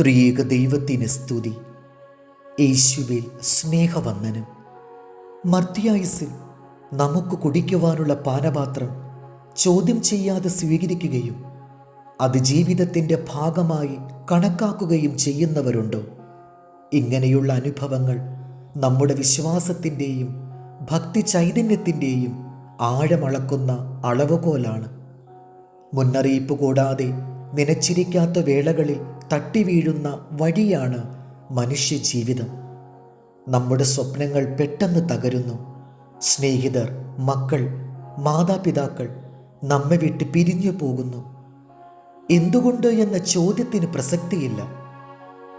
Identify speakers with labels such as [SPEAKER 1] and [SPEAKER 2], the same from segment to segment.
[SPEAKER 1] ത്രിയേക ദൈവത്തിന് സ്തുതി. യേശുവിൽ സ്നേഹവന്ദനം. മർത്തിയായുസിൽ നമുക്ക് കുടിക്കുവാനുള്ള പാനപാത്രം ചോദ്യം ചെയ്യാതെ സ്വീകരിക്കുകയും അത് ജീവിതത്തിന്റെ ഭാഗമായി കണക്കാക്കുകയും ചെയ്യുന്നവരുണ്ടോ? ഇങ്ങനെയുള്ള അനുഭവങ്ങൾ നമ്മുടെ വിശ്വാസത്തിന്റെയും ഭക്തി ചൈതന്യത്തിന്റെയും ആഴമളക്കുന്ന അളവുകോലാണ്. മുന്നറിയിപ്പ് കൂടാതെ നനച്ചിരിക്കാത്ത വേളകളിൽ തട്ടി വീഴുന്ന വഴിയാണ് മനുഷ്യജീവിതം. നമ്മുടെ സ്വപ്നങ്ങൾ പെട്ടെന്ന് തകരുന്നു. സ്നേഹിതർ മക്കൾ മാതാപിതാക്കൾ നമ്മെ വിട്ട് പിരിഞ്ഞു പോകുന്നു. എന്തുകൊണ്ട് എന്ന ചോദ്യത്തിന് പ്രസക്തിയില്ല.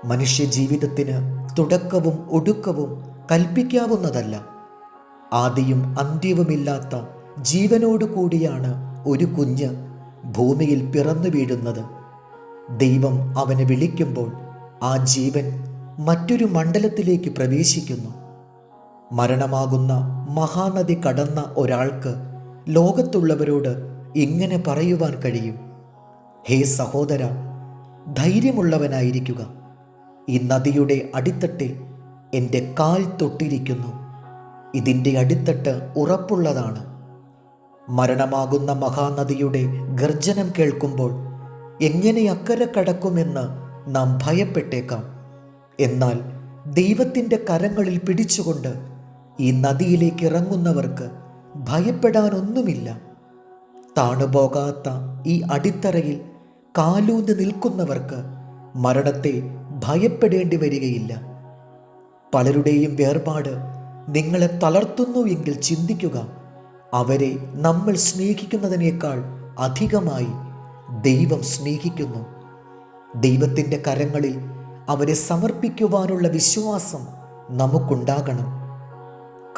[SPEAKER 1] മനുഷ്യ ജീവിതത്തിന് തുടക്കവും ഒടുക്കവും കൽപ്പിക്കാവുന്നതല്ല. ആദിയും അന്ത്യവുമില്ലാത്ത ജീവനോടു കൂടിയാണ് ഒരു കുഞ്ഞ് ഭൂമിയിൽ പിറന്നു വീഴുന്നത്. ദൈവം അവനെ വിളിക്കുമ്പോൾ ആ ജീവൻ മറ്റൊരു മണ്ഡലത്തിലേക്ക് പ്രവേശിക്കുന്നു. മരണമാകുന്ന മഹാനദി കടന്ന ഒരാൾക്ക് ലോകത്തുള്ളവരോട് ഇങ്ങനെ പറയുവാൻ കഴിയും. ഹേ സഹോദര ധൈര്യമുള്ളവനായിരിക്കുക. ഈ നദിയുടെ അടിത്തട്ടിൽ എന്റെ കാൽ തൊട്ടിരിക്കുന്നു. ഇതിന്റെ അടിത്തട്ട് ഉറപ്പുള്ളതാണ്. മരണമാകുന്ന മഹാനദിയുടെ ഗർജനം കേൾക്കുമ്പോൾ എങ്ങനെ അക്കരെ കടക്കുമെന്ന് നാം ഭയപ്പെട്ടേക്കാം. എന്നാൽ ദൈവത്തിന്റെ കരങ്ങളിൽ പിടിച്ചുകൊണ്ട് ഈ നദിയിലേക്ക് ഇറങ്ങുന്നവർക്ക് ഭയപ്പെടാനൊന്നുമില്ല. താണുപോകാത്ത ഈ അടിത്തറയിൽ കാലൂന്ന് നിൽക്കുന്നവർക്ക് മരണത്തെ ഭയപ്പെടേണ്ടി വരികയില്ല. പലരുടെയും വേർപാട് നിങ്ങളെ തളർത്തുന്നു എങ്കിൽ ചിന്തിക്കുക. അവരെ നമ്മൾ സ്നേഹിക്കുന്നതിനേക്കാൾ അധികമായി ദൈവം സ്നേഹിക്കുന്നു. ദൈവത്തിന്റെ കരങ്ങളിൽ അവരെ സമർപ്പിക്കുവാനുള്ള വിശ്വാസം നമുക്കുണ്ടാകണം.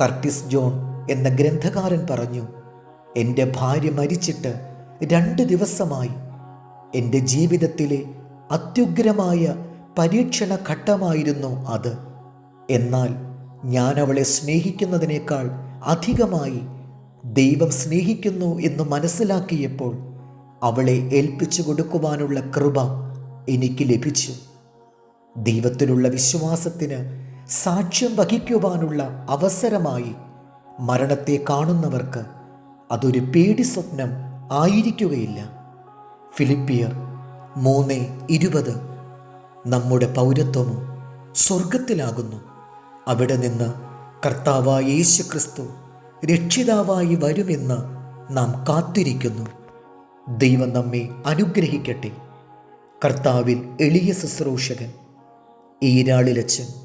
[SPEAKER 1] കർട്ടിസ് ജോൺ എന്ന ഗ്രന്ഥകാരൻ പറഞ്ഞു എന്റെ ഭാര്യ മരിച്ചിട്ട് രണ്ട് ദിവസമായി എന്റെ ജീവിതത്തിലെ അത്യുഗ്രമായ പരീക്ഷണ ഘട്ടമായിരുന്നു അത്. എന്നാൽ ഞാൻ അവളെ സ്നേഹിക്കുന്നതിനേക്കാൾ അധികമായി ദൈവം സ്നേഹിക്കുന്നു എന്ന് മനസ്സിലാക്കിയപ്പോൾ അവളെ ഏൽപ്പിച്ചു കൊടുക്കുവാനുള്ള കൃപ എനിക്ക് ലഭിച്ചു. ദൈവത്തിലുള്ള വിശ്വാസത്തിന് സാക്ഷ്യം വഹിക്കുവാനുള്ള അവസരമായി മരണത്തെ കാണുന്നവർക്ക് അതൊരു പേടി സ്വപ്നം ആയിരിക്കുകയില്ല. ഫിലിപ്പിയർ മൂന്ന് ഇരുപത് നമ്മുടെ പൗരത്വമോ സ്വർഗത്തിലാകുന്നു അവിടെ നിന്ന് കർത്താവായ യേശു ക്രിസ്തു രക്ഷിതാവായി വരുമെന്ന് നാം കാത്തിരിക്കുന്നു. ദൈവം നമ്മെ അനുഗ്രഹിക്കട്ടെ. കർത്താവിൽ എളിയ ശുശ്രൂഷകൻ ഈരാളിലച്ചൻ